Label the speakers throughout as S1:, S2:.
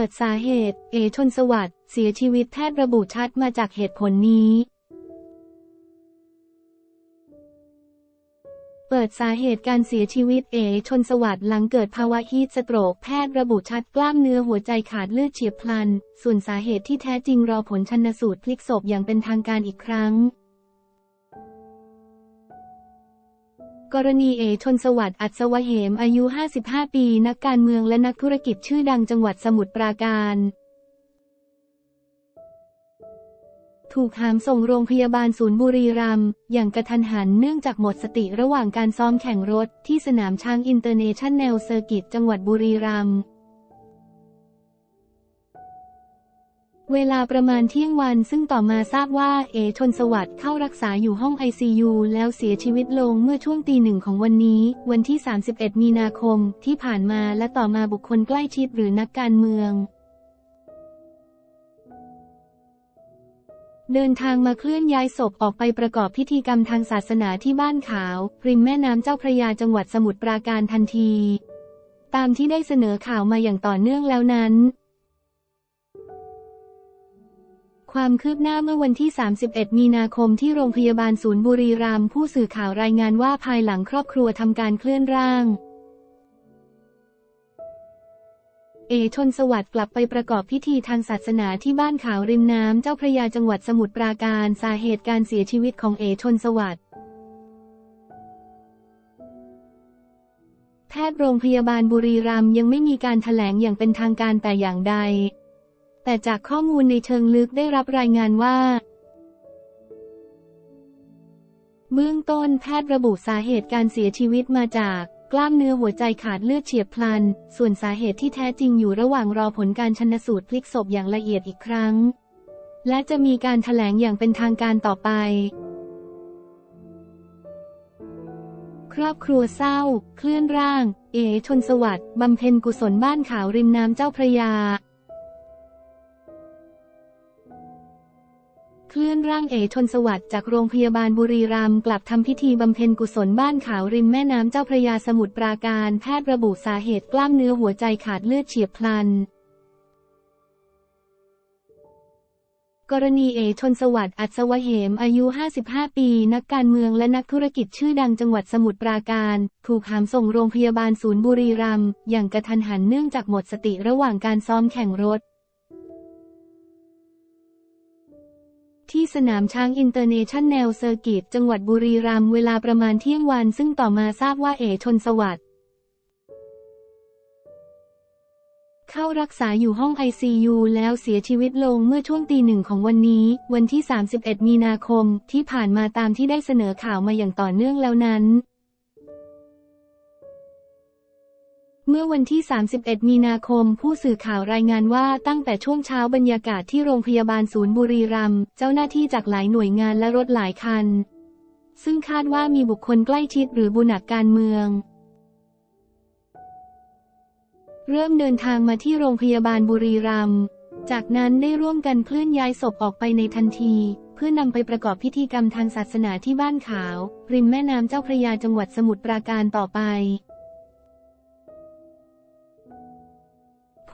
S1: ปิดสาเหตุ เอชนสวัสดิ์เสียชีวิตแพทย์ระบุชัดมาจากเหตุผลนี้ เปิดสาเหตุการเสียชีวิตเอชนสวัสดิ์หลังเกิดภาวะฮีทสโตรกแพทย์ระบุชัดกล้ามเนื้อหัวใจขาดเลือดเฉียบพลัน ส่วนสาเหตุที่แท้จริงรอผลชันสูตรพลิกศพอย่างเป็นทางการอีกครั้ง กรณีเอชนสวัสดิ์อัศวเหมอายุ 55 ปี นักการเมืองและนักธุรกิจชื่อดังจังหวัดสมุทรปราการ ถูกหามส่งโรงพยาบาลศูนย์บุรีรัมย์อย่างกระทันหันเนื่องจากหมดสติระหว่างการซ้อมแข่งรถที่สนามช้างอินเตอร์เนชั่นแนลเซอร์กิตจังหวัดบุรีรัมย์ เวลาประมาณเที่ยงวันซึ่งต่อมาทราบว่าเอชนสวัสดิ์เข้ารักษาอยู่ห้อง ICU แล้วเสียชีวิตลงเมื่อช่วงตีหนึ่งของวันนี้ วันที่ 31 มีนาคมที่ผ่านมาและต่อมาบุคคลใกล้ชิดหรือนักการเมือง เดินทางมาเคลื่อนย้ายศพออกไปประกอบพิธีกรรมทางศาสนาที่บ้านขาว ริมแม่น้ำเจ้าพระยาจังหวัดสมุทรปราการทันทีตามที่ได้เสนอข่าวมาอย่างต่อเนื่องแล้วนั้น ความคืบหน้าเมื่อวันที่ 31 มีนาคมที่โรงพยาบาลศูนย์บุรีรัมย์ผู้สื่อข่าวรายงานว่าภายหลังครอบครัวทำการเคลื่อนร่าง เอชนสวัสดิ์กลับไปประกอบพิธีทางศาสนาที่บ้านขาวริมน้ำเจ้าพระยาจังหวัดสมุทรปราการสาเหตุการเสียชีวิตของเอชนสวัสดิ์แพทย์โรงพยาบาลบุรีรัมย์ยังไม่มีการแถลงอย่างเป็นทางการแต่อย่างใด แต่จากข้อมูลในเชิงลึกได้รับรายงานว่า เบื้องต้นแพทย์ระบุสาเหตุการเสียชีวิตมาจากกล้ามเนื้อหัวใจขาดเลือดเฉียบพลัน ส่วนสาเหตุที่แท้จริงอยู่ระหว่างรอผลการชันสูตรพลิกศพอย่างละเอียดอีกครั้ง และจะมีการแถลงอย่างเป็นทางการต่อไป ครอบครัวเศร้า เคลื่อนร่าง เอชนสวัสดิ์บำเพ็ญกุศลบ้านขาวริมน้ำเจ้าพระยา เคลื่อนร่างเอชนสวัสดิ์จากโรงพยาบาลบุรีรัมย์กลับทำพิธีบำเพ็ญกุศลบ้านขาวริมแม่น้ำเจ้าพระยาสมุทรปราการ แพทย์ระบุสาเหตุกล้ามเนื้อหัวใจขาดเลือดเฉียบพลัน กรณีเอชนสวัสดิ์อัศวเหมอายุ 55 ปี นักการเมืองและนักธุรกิจชื่อดังจังหวัดสมุทรปราการ ถูกหามส่งโรงพยาบาลศูนย์บุรีรัมย์อย่างกระทันหันเนื่องจากหมดสติระหว่างการซ้อมแข่งรถ ที่สนามช้างอินเตอร์เนชั่นแนลเซอร์กิตจังหวัดบุรีรัมย์เวลาประมาณเที่ยงวัน ซึ่งต่อมาทราบว่าเอชนสวัสดิ์เข้ารักษาอยู่ห้อง ICU แล้วเสียชีวิตลงเมื่อช่วงตีหนึ่งของวันนี้ วันที่ 31 มีนาคมที่ผ่านมาตามที่ได้เสนอข่าวมาอย่างต่อเนื่องแล้วนั้น เมื่อวันที่ 31 มีนาคม ผู้สื่อข่าวรายงานว่าตั้งแต่ช่วงเช้าบรรยากาศที่โรงพยาบาลศูนย์บุรีรัมย์เจ้าหน้าที่จากหลายหน่วยงานและรถหลายคัน ซึ่งคาดว่ามีบุคคลใกล้ชิดหรือบุนักการเมือง เริ่มเดินทางมาที่โรงพยาบาลบุรีรัมย์จากนั้นได้ร่วมกันเคลื่อนย้ายศพออกไปในทันที เพื่อนำไปประกอบพิธีกรรมทางศาสนาที่บ้านขาว ริมแม่น้ำเจ้าพระยาจังหวัดสมุทรปราการต่อไป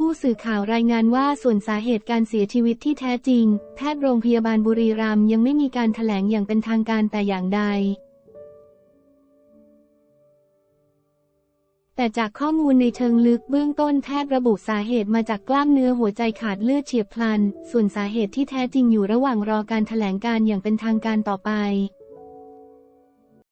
S1: ผู้สื่อข่าวรายงานว่าส่วนสาเหตุการเสียชีวิตที่แท้จริง แพทย์โรงพยาบาลบุรีรัมย์ยังไม่มีการแถลงอย่างเป็นทางการแต่อย่างใด แต่จากข้อมูลในเชิงลึกเบื้องต้นแพทย์ระบุสาเหตุมาจากกล้ามเนื้อหัวใจขาดเลือดเฉียบพลัน ส่วนสาเหตุที่แท้จริงอยู่ระหว่างรอการแถลงการอย่างเป็นทางการต่อไป